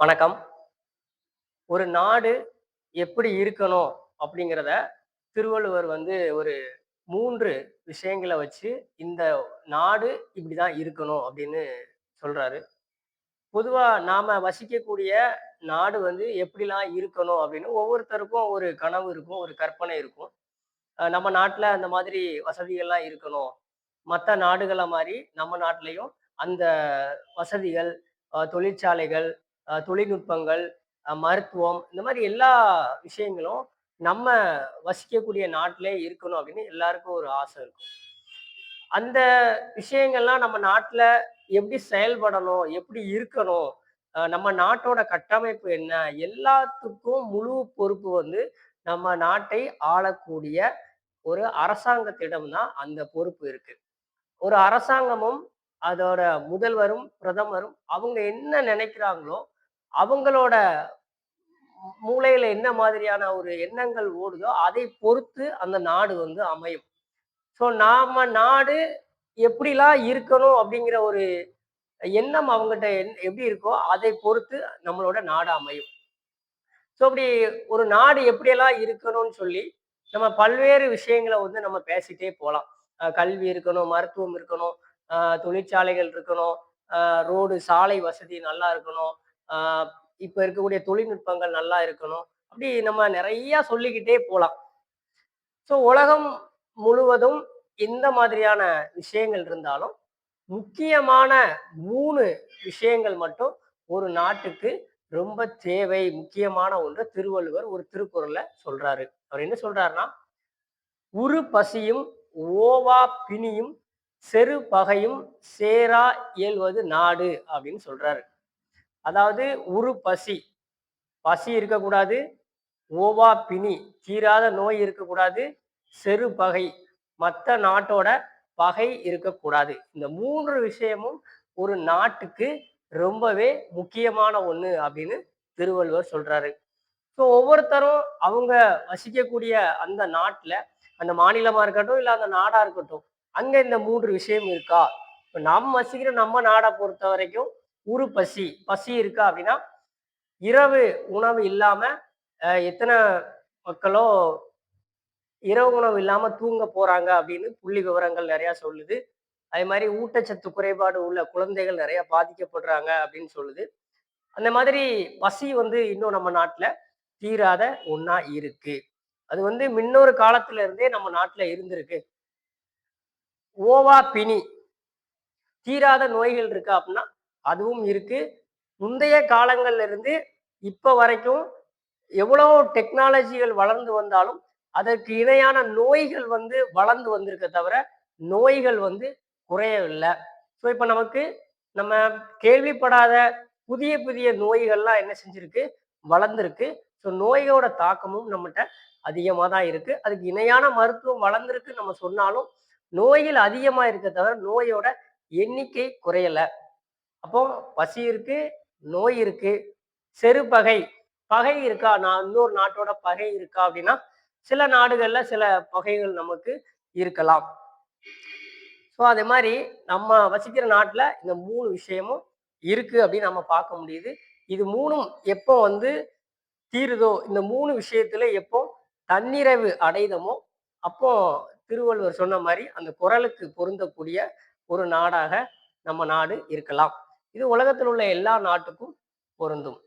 வணக்கம். ஒரு நாடு எப்படி இருக்கணும் அப்படிங்கிறத திருவள்ளுவர் வந்து ஒரு மூன்று விஷயங்கள வச்சு, இந்த நாடு இப்படிதான் இருக்கணும் அப்படின்னு சொல்றாரு. பொதுவா நாம வசிக்கக்கூடிய நாடு வந்து எப்படிலாம் இருக்கணும் அப்படின்னு ஒவ்வொருத்தருக்கும் ஒரு கனவு இருக்கும், ஒரு கற்பனை இருக்கும். நம்ம நாட்டில் அந்த மாதிரி வசதிகள்லாம் இருக்கணும். மற்ற நாடுகளை மாதிரி நம்ம நாட்டிலையும் அந்த வசதிகள், தொழிற்சாலைகள், தொழில்நுட்பங்கள், மருத்துவம் இந்த மாதிரி எல்லா விஷயங்களும் நம்ம வசிக்கக்கூடிய நாட்டிலே இருக்கணும் அப்படின்னு எல்லாருக்கும் ஒரு ஆசை இருக்கும். அந்த விஷயங்கள்லாம் நம்ம நாட்டில் எப்படி செயல்படணும்? எப்படி இருக்கணும்? நம்ம நாட்டோட கட்டமைப்பு என்ன? எல்லாத்துக்கும் முழு பொறுப்பு வந்து நம்ம நாட்டை ஆளக்கூடிய ஒரு அரசாங்கத்திடம் தான் அந்த பொறுப்பு இருக்கு. ஒரு அரசாங்கமும், அதோட முதல்வரும், பிரதமரும் அவங்க என்ன நினைக்கிறாங்களோ, அவங்களோட மூளையில என்ன மாதிரியான ஒரு எண்ணங்கள் ஓடுதோ, அதை பொறுத்து அந்த நாடு வந்து அமையும். ஸோ நாம நாடு எப்படிலாம் இருக்கணும் அப்படிங்கிற ஒரு எண்ணம் அவங்ககிட்ட என் எப்படி இருக்கோ, அதை பொறுத்து நம்மளோட நாடு அமையும். ஸோ அப்படி ஒரு நாடு எப்படியெல்லாம் இருக்கணும்னு சொல்லி, நம்ம பல்வேறு விஷயங்கள வந்து நம்ம பேசிட்டே போகலாம் கல்வி இருக்கணும், மருத்துவம் இருக்கணும், தொழிற்சாலைகள் இருக்கணும், ரோடு, சாலை வசதி நல்லா இருக்கணும், இப்ப இருக்கக்கூடிய தொழில்நுட்பங்கள் நல்லா இருக்கணும். அப்படி நம்ம நிறைய சொல்லிக்கிட்டே போலாம். ஸோ உலகம் முழுவதும் எந்த மாதிரியான விஷயங்கள் இருந்தாலும், முக்கியமான மூணு விஷயங்கள் மட்டும் ஒரு நாட்டுக்கு ரொம்ப தேவை, முக்கியமான ஒன்று திருவள்ளுவர் ஒரு திருக்குறள்ல சொல்றாரு. அவர் என்ன சொல்றாருன்னா, உரு பசியும், ஓவா பிணியும், செரு பகையும் சேரா இயல்வது நாடு" அப்படின்னு சொல்றாரு. அதாவது உரு பசி, பசி இருக்கக்கூடாது. ஓவா பிணி, தீராத நோய் இருக்கக்கூடாது. செரு பகை, மற்ற நாட்டோட பகை இருக்கக்கூடாது. இந்த மூன்று விஷயமும் ஒரு நாட்டுக்கு ரொம்பவே முக்கியமான ஒன்று அப்படின்னு திருவள்ளுவர் சொல்றாரு. ஸோ ஒவ்வொருத்தரும் அவங்க வசிக்கக்கூடிய அந்த நாட்டில் அந்த மாநிலமாக இருக்கட்டும், இல்லை அந்த நாடாக இருக்கட்டும், அங்கே இந்த மூன்று விஷயம் இருக்கா? இப்போ நம்ம வசிக்கிற நம்ம நாடை பொறுத்த வரைக்கும் உரு பசி, பசி இருக்கா அப்படின்னா, இரவு உணவு இல்லாம எத்தனை மக்களோ இரவு உணவு இல்லாம தூங்க போறாங்க அப்படின்னு புள்ளி விவரங்கள் நிறைய சொல்லுது. அதே மாதிரி ஊட்டச்சத்து குறைபாடு உள்ள குழந்தைகள் நிறைய பாதிக்கப்படுறாங்க அப்படின்னு சொல்லுது. அந்த மாதிரி பசி வந்து இன்னும் நம்ம நாட்டில் தீராத ஒன்றா இருக்கு. அது வந்து முன்னொரு காலத்துல இருந்தே நம்ம நாட்டில் இருந்திருக்கு. ஓவா பிணி, தீராத நோய்கள் இருக்கா அப்படின்னா, அதுவும் இருக்கு. முந்தைய காலங்கள்லேருந்து இப்போ வரைக்கும் எவ்வளோ டெக்னாலஜிகள் வளர்ந்து வந்தாலும், அதற்கு இணையான நோய்கள் வந்து வளர்ந்து வந்திருக்க தவிர, நோய்கள் வந்து குறையவில்லை ஸோ இப்போ நமக்கு நம்ம கேள்விப்படாத புதிய புதிய நோய்கள்லாம் என்ன செஞ்சிருக்கு? வளர்ந்துருக்கு ஸோ நோயோட தாக்கமும் நம்மகிட்ட அதிகமாக தான் இருக்குது அதுக்கு இணையான மருத்துவம் வளர்ந்துருக்கு நம்ம சொன்னாலும், நோய்கள் அதிகமாக இருக்க தவிர, நோயோட எண்ணிக்கை குறையலை அப்போ பசி இருக்கு, நோய் இருக்கு, செரு பகை, பகை இருக்கா? நான் இன்னொரு நாட்டோட பகை இருக்கா? அப்படின்னா, சில நாடுகள்ல சில பகைகள் நமக்கு இருக்கலாம். ஸோ அதே மாதிரி நம்ம வசிக்கிற நாட்டில் இந்த மூணு விஷயமும் இருக்கு அப்படின்னு நம்ம பார்க்க முடியுது. இது மூணும் எப்போ வந்து தீருதோ, இந்த மூணு விஷயத்துல எப்போ தன்னிறைவு அடைதமோ அப்போ திருவள்ளுவர் சொன்ன மாதிரி அந்த குரலுக்கு பொருந்தக்கூடிய ஒரு நாடாக நம்ம நாடு இருக்கலாம். இது உலகத்தில் உள்ள எல்லா நாட்டுக்கும் பொருந்தும்.